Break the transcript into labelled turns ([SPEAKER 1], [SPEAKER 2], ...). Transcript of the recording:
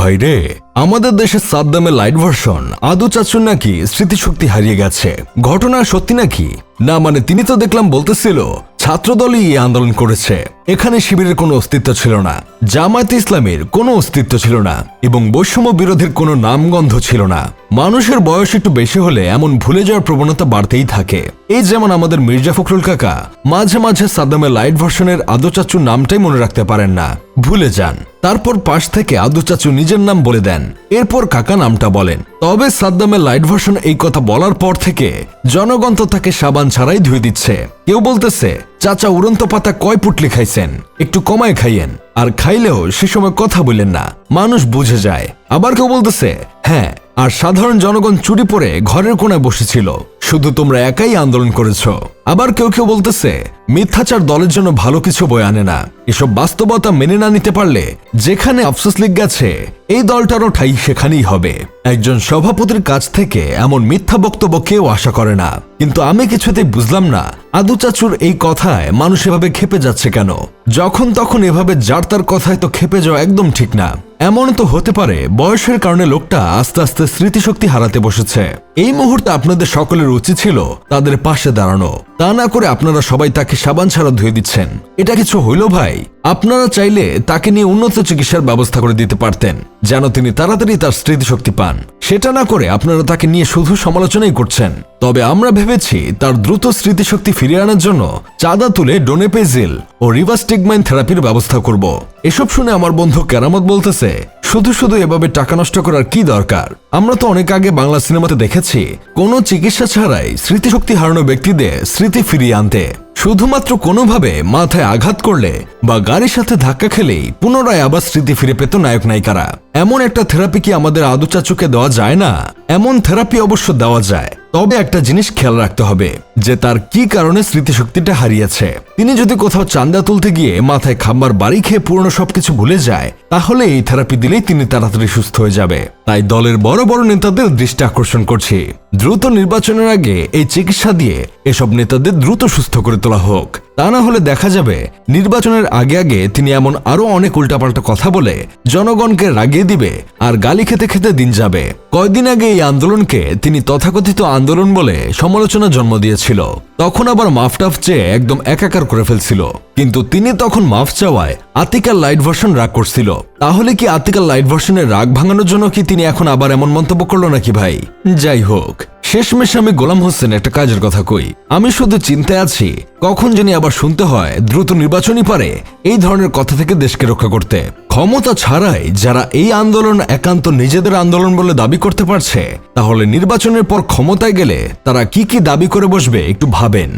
[SPEAKER 1] ভাই রে আমাদের দেশের সাদ্দামের লাইট ভার্সন আদু চাচুর নাকি স্মৃতিশক্তি হারিয়ে গেছে? ঘটনা সত্যি নাকি? না মানে তিনি তো দেখলাম বলতেছিল, ছাত্রদলই এই আন্দোলন করেছে। এখানে শিবিরের কোনো অস্তিত্ব ছিল না। জামায়াত ইসলামের কোনো অস্তিত্ব ছিল না। এবং বৈষম্য বিরোধীর কোনো নামগন্ধ ছিল না। মানুষের বয়স একটু বেশি হলে এমন ভুলে যাওয়ার প্রবণতা বাড়তেই থাকে। এই যেমন আমাদের মির্জা ফখরুল কাকা, মাঝে মাঝে সাদ্দামের লাইট ভার্সনের আদু চাচুর নামটাই মনে রাখতে পারেন না। ভুলে যান। তারপর পাশ থেকে আদু চাচু নিজের নাম বলে দেন। এরপর কাকা নামটা বলেন। তবে সাদ্দামের লাইট ভার্সন এই কথা বলার পর থেকে জনগণ তো তাকে সাবান ছাড়াই ধুয়ে দিচ্ছে। কেউ বলতেছে, চাচা উড়ন্ত পাতা কয় পুটলি খাইছেন? একটু কমায় খাইয়েন। আর খাইলেও সে সময় কথা বললেন না। মানুষ বুঝে যায়। আবার কেউ বলতেছে হ্যাঁ আর সাধারণ জনগণ চুরি পরে ঘরের কোনায় বসেছিল। শুধু তোমরা একাই আন্দোলন করেছ। আবার কেউ কেউ বলতেছে, মিথ্যাচার দলের জন্য ভালো কিছু বয়ে আনে না। এসব বাস্তবতা মেনে না নিতে পারলে যেখানে আফসোস লিগ গেছে, এই দলটারও ঠাই সেখানেই হবে। একজন সভাপতির কাছ থেকে এমন মিথ্যা বক্তব্য কেউ আশা করে না। কিন্তু আমি কিছুতেই বুঝলাম না, আদু চাচুর এই কথায় মানুষ এভাবে খেপে যাচ্ছে কেন? যখন তখন এভাবে যার তার কথায় তো খেপে যাওয়া একদম ঠিক না। এমন তো হতে পারে, বয়সের কারণে লোকটা আস্তে আস্তে স্মৃতিশক্তি হারাতে বসেছে। এই মুহূর্তে আপনাদের সকলের উচিত ছিল তাদের পাশে দাঁড়ানো। তা না করে আপনারা সবাই তাকে সাবান ছাড়া ধুয়ে দিচ্ছেন। এটা কিছু হইল ভাই? আপনারা চাইলে তাকে নিয়ে উন্নত চিকিৎসার ব্যবস্থা করে দিতে পারতেন, যেন তিনি তাড়াতাড়ি তার স্মৃতিশক্তি পান। সেটা না করে আপনারা তাকে নিয়ে শুধু সমালোচনাই করছেন। তবে আমরা ভেবেছি তার দ্রুত স্মৃতিশক্তি ফিরিয়ে আনার জন্য চাঁদা তুলে ডোনেপেজিল ও রিভাস্টিগমাইন থেরাপির ব্যবস্থা করব। এসব শুনে আমার বন্ধু কেরামত বলতেছে, শুধু শুধু এভাবে টাকা নষ্ট করার কি দরকার? আমরা তো অনেক আগে বাংলা সিনেমাতে দেখেছি, কোনো চিকিৎসা ছাড়াই স্মৃতিশক্তি হারানো ব্যক্তিদের স্মৃতি ফিরিয়ে আনতে। শুধুমাত্র কোনোভাবে মাথায় আঘাত করলে বা গাড়ির সাথে ধাক্কা খেলেই পুনরায় আবার স্মৃতি ফিরে পেত নায়ক নায়িকারা এমন একটা থেরাপি কি আমাদের আদু চাচুকে দেওয়া যায় না? এমন থেরাপি অবশ্য দেওয়া যায়। তবে একটা জিনিস খেয়াল রাখতে হবে, যে তার কি কারণে স্মৃতিশক্তিটা হারিয়েছে। তিনি যদি কোথাও চান্দা তুলতে গিয়ে মাথায় খাম্বার বাড়ি খেয়ে পুরনো সবকিছু ভুলে যায়, তাহলে এই থেরাপি দিলেই তিনি তাড়াতাড়ি সুস্থ হয়ে যাবে। তাই দলের বড় বড় নেতাদের দৃষ্টি আকর্ষণ করছি। দ্রুত নির্বাচনের আগে এই চিকিৎসা দিয়ে এসব নেতাদের দ্রুত সুস্থ করে তোলা হোক। তা না হলে দেখা যাবে, নির্বাচনের আগে আগে তিনি এমন আরও অনেক উল্টাপাল্টা কথা বলে জনগণকে রাগিয়ে দিবে আর গালি খেতে খেতে দিন যাবে। কয়দিন আগে এই আন্দোলনকে তিনি তথাকথিত আন্দোলন বলে সমালোচনা জন্ম দিয়েছিল। তখন আবার মাফটাফ চেয়ে একদম একাকার করে ফেলছিল। কিন্তু তিনি তখন মাফ চাওয়ায় আতিকার লাইট ভার্সন রাগ করছিল। তাহলে কি আতিকার লাইট ভার্সনের রাগ ভাঙানোর জন্য কি তিনি এখন আবার এমন মন্তব্য করল নাকি ভাই? যাই হোক শেষমেশ আমি গোলাম হোসেন একটা কাজের কথা কই। আমি শুধু চিন্তায় আছি, কখন যিনি আবার শুনতে হয়, দ্রুত নির্বাচনই পারে, এই ধরনের কথা থেকে দেশকে রক্ষা করতে। ক্ষমতা ছাড়াই যারা এই আন্দোলন একান্ত নিজেদের আন্দোলন বলে দাবি করতে পারছে, তাহলে নির্বাচনের পর ক্ষমতায় গেলে তারা কি কি দাবি করে বসবে একটু ভাবেন।